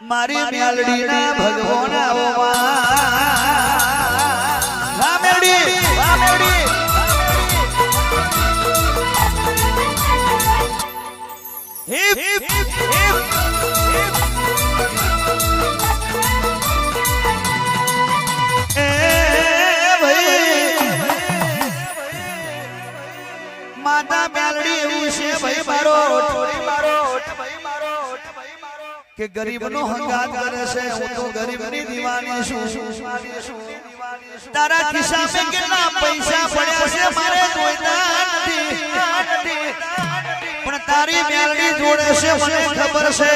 મારી મેલડીના ભગવાના હા મેલડી. હા મેલડી. Hip hip hip. એ ભાઈ. માતા મેલડી એવું છે ભાઈ મારો કે ગરીબ નો હંગાત કરે છે હું તો ગરીબની દીવાની છું. તારા ખિસ્સામાં કેટલા પૈસા પડ્યા છે મારે જોઈતા નથી પણ તારી મેલડી જોડે છે મને ખબર છે.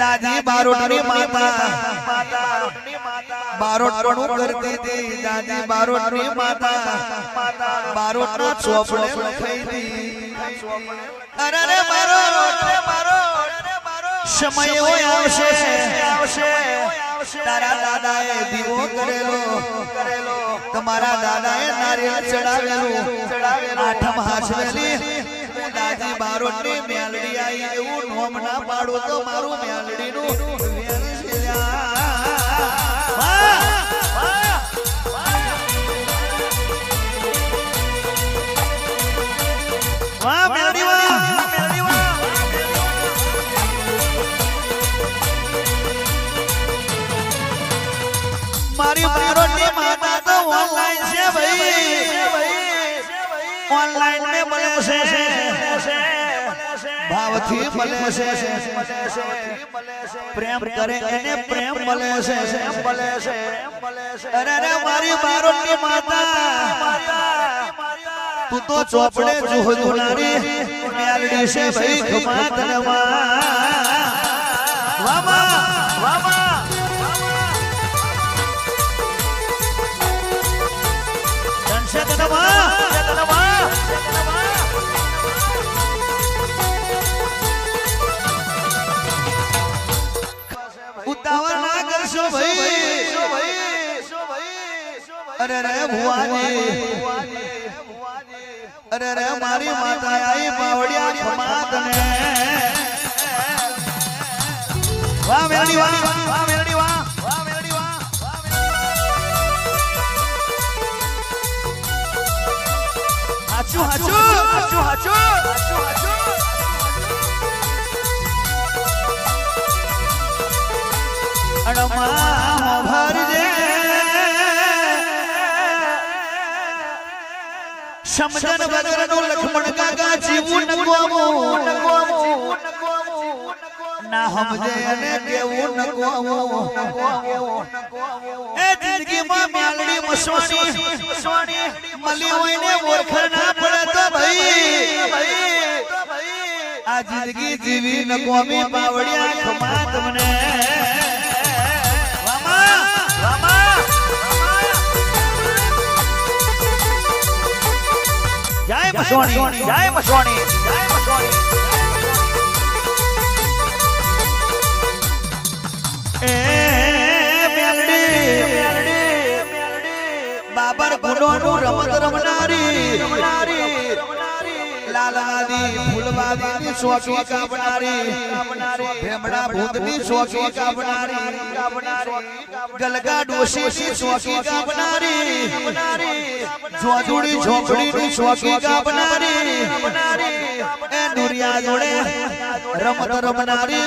દાદી બારોટની માતા. બારોટનું કરતી હતી દાદી બારોટની માતા. બારોટના ચોપડે લખાઈ હતી. અરે મારો. બારોટ રે બારોટ સમય હોય આવશે. તારા દાદાએ દીવો કરેલો. તમારા દાદાએ નારિયેળ ચડાવેલું. આઠમ હાસવેલી દાદી બારોટની મેલડી આવી એવું નોમ ના પાડો તો મારું મેલડીનું. મારી બારોટની માતા તો ઓનલાઈન છે ભાઈ. ઓનલાઈન મે મળે છે. ભાવથી મળે છે. પ્રેમ કરે એને પ્રેમ મળે છે. અરે અરે મારી બારોટની માતા તું તો ચોપડે જોહદુનારી મેલડી છે ભાઈ ખમા વામા ધનશે અરે રે ભુવાજી. અરે રે મારી માતા આઈ પાવડિયા ખમા તને વાહ મેલડી વાહ વાહ મેલડી વાહ સમજન નો લક્ષ્મણ કાકા જીવું નગવાવું ના સમજે અને કેવું નગવાવું એ જિંદગીમાં મેલડી મસવાણી. મળી હોય ને ઓળખર ના પડે તો ભાઈ. આ જિંદગી જીવી નગવામી. બાવડિયા ખમા તમને જય જય એ મેલડી બાબર ગુનો રમત રમનારી. લાલવાદી ફૂલવાદી શોખી કાપનારી ભેમડા ભૂતની શોખી કાપનારી ગલગા ડોશીની શોખી કાપનારી જોજુડી ઝોપડીની જોડે રમત રમનારી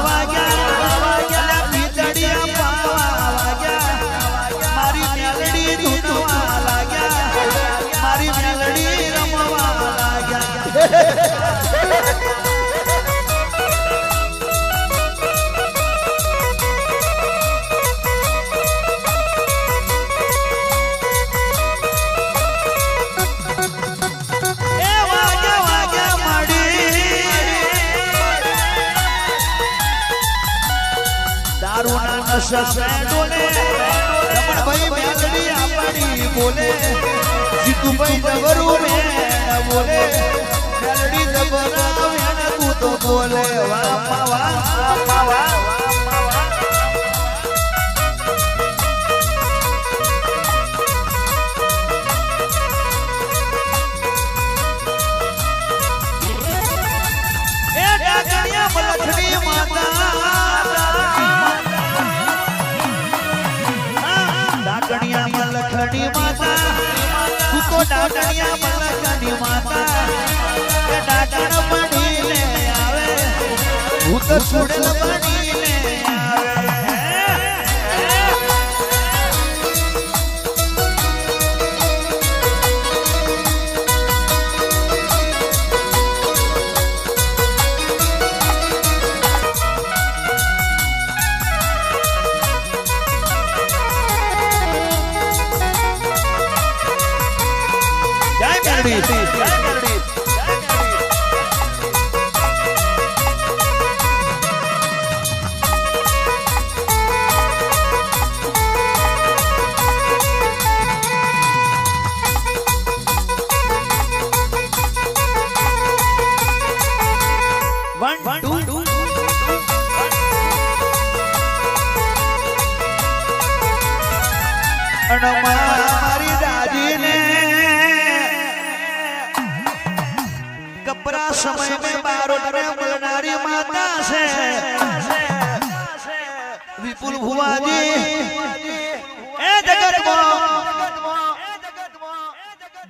બોલે, જીતુભાઈ જબરું મે બોલે મેલડી જબરા વેણ તું તો બોલે વાહ વાહ વાહ વાહ.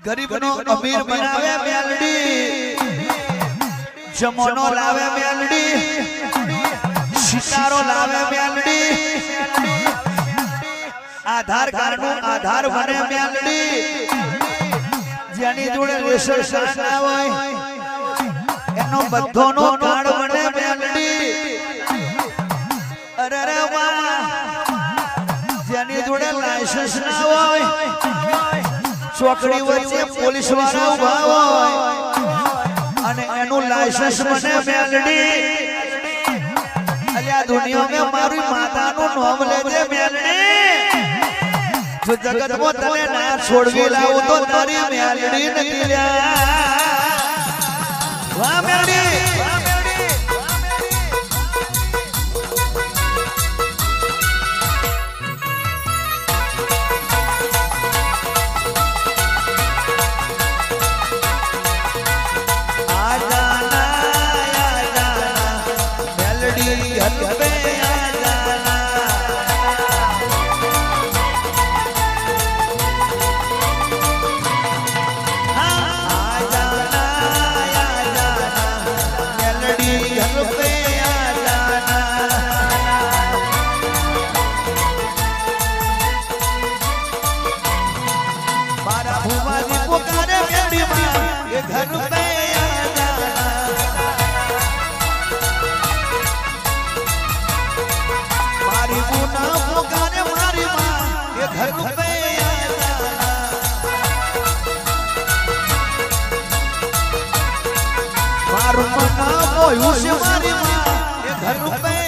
ગરીબનો અમીર બનાવે મેલડી. જમોનો લાવે મેલડી. સિતારો લાવે મેલડી. આધાર કાર્ડનું આધાર બને મેલડી. જેની જોડે રેશન ના હોય એનો બધોનો કાર્ડ ચોકડી વચ્ચે પોલીસવાળા ઊભા હોય. અને એનું લાયસન્સ મને મેલડી અલ્યા દુનિયામાં મારી માતાનું નામ લેજે મેલડી જો જગતમાં તને ના છોડવી લાવું તો તારી મેલડી નથી લ્યા. વાહ મેલડી મારી હરવે મારું મન મોયું છે મારી માં. પે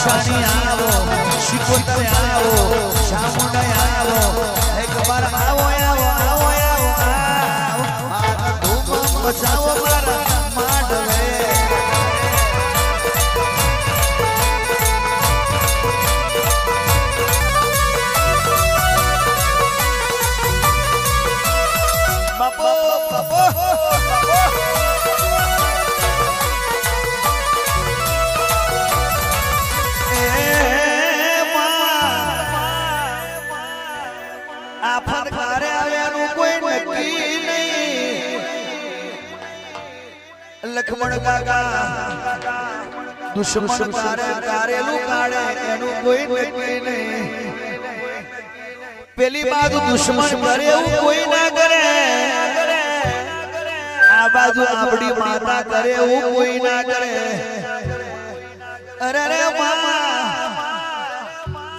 અશાની આવો શિકોતર આવો શામુંડા આવો એકવાર આવો આવો આવો આવો ધૂમ મચાવો મારા દુશ્મન તારે કારેલું કાઢે એનું કોઈ નક્કી નહીં. પેલી બાજુ દુશ્મન કરે એવું કોઈ ના કરે. આ બાજુ આપડી માતા કરે એવું કોઈ ના કરે. અરે રે મામા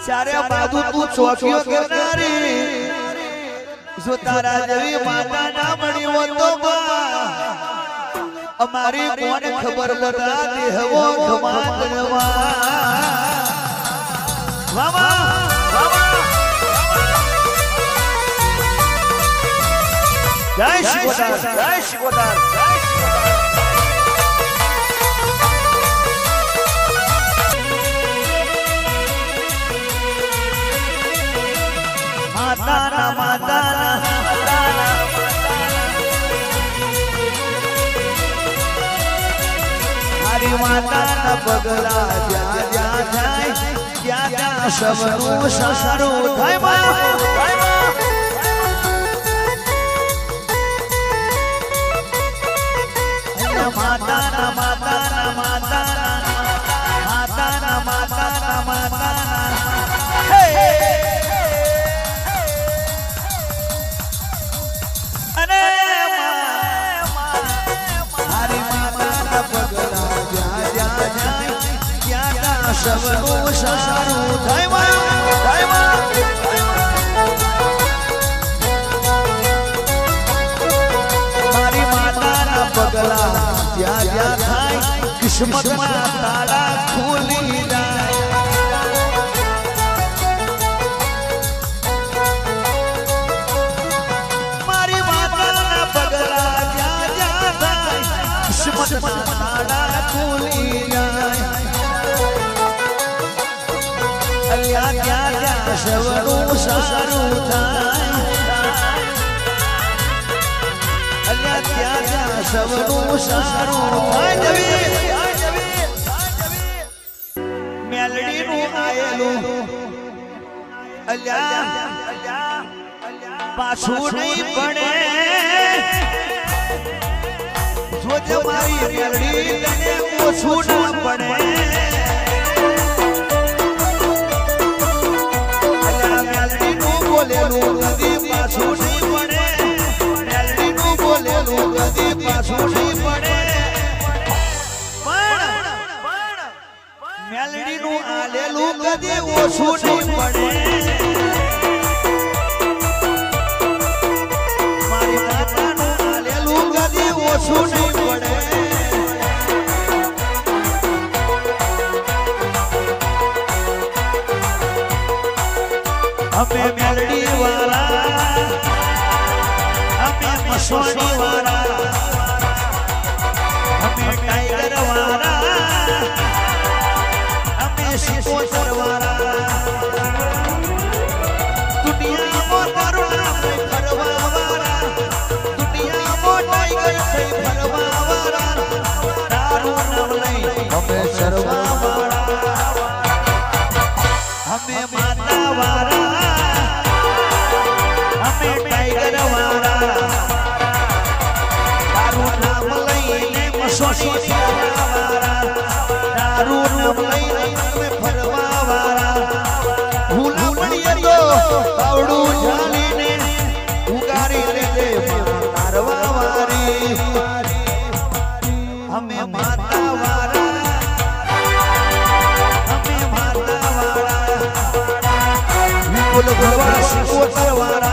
ચારે બાજુ તું ચોકીઓ કરનારી. જો તારા જેવી માતા ના મળી હોત તો અમારી કોને ખબર બતા દેહવો ખમા કરવા વાવા વાવા જય ગોદાર જય શિકોતાર જય શિકોતાર માતાના પગલા જ્યાં જ્યાં થાય ત્યાં ત્યાં સબનું સારું થાય માતાના માતાના માતાના માતાના માતાના માતાના. ત્યાં ત્યાં સબનું સારું થાય મારી માતાના પગલા ખુલી થાય? મેલડીનું આયેલું અલ્યા પાછું નહીં પડે જોજે મારી પડે બોલેલું કદી પાછું નહીં પડે. મેલડીનું બોલેલું કદી પાછું નહીં પડે. પણ મેલડીનું આલેલું કદી ઓછું અમે મેલડી મસોણી વાળા અમે ટાઈગર વાળા અમે શિકોતર વાળા દુનિયામાં તારું નામ ફરવા વાળા દુનિયામાં ટાઈગર થઈ ફરવા વાળા તારું નામ લઈ અમે સરવા ભગવા શિકોતર વાળા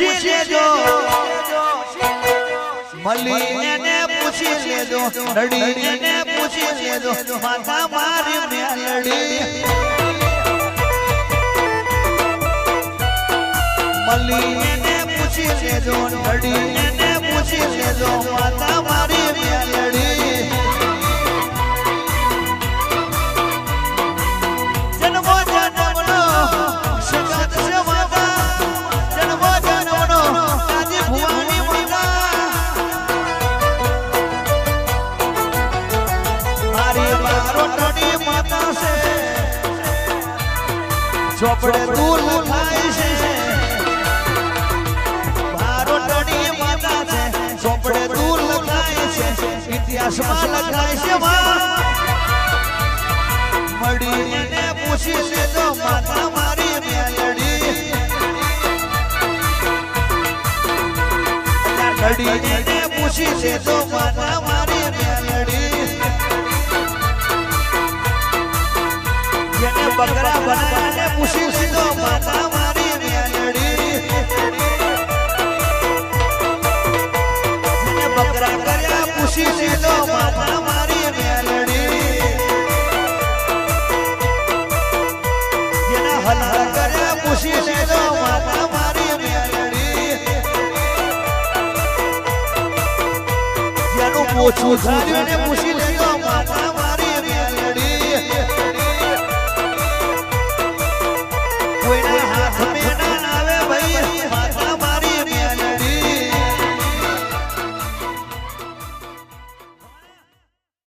પૂછી લેજો. મલીને એને પૂછી લેજો. રડીને પૂછી લેજો. માતા મારી મેલડી. મલીને એને પૂછી લેજો. રડીને પૂછી લેજો. માતા મારી મેલડી. ચોપડે દૂર થાય છે. ટડી માતા છે. ચોપડે દૂર થાય છે. ઇતિહાસમાં લખાય છે માં મળી એને પૂછી લેજો માતા મારી મેલડી. લડી એને પૂછી લેજો માતા મારી બકરા બનાવીને પૂછી લીધો, માતા મારી મેલડી. મને બકરા કર્યા, પૂછી લીધો, માતા મારી મેલડી. જેને હલહલ કર્યા, પૂછી લીધો, માતા મારી મેલડી. જેનું પૂછું ઝાલ્યું એને પૂછી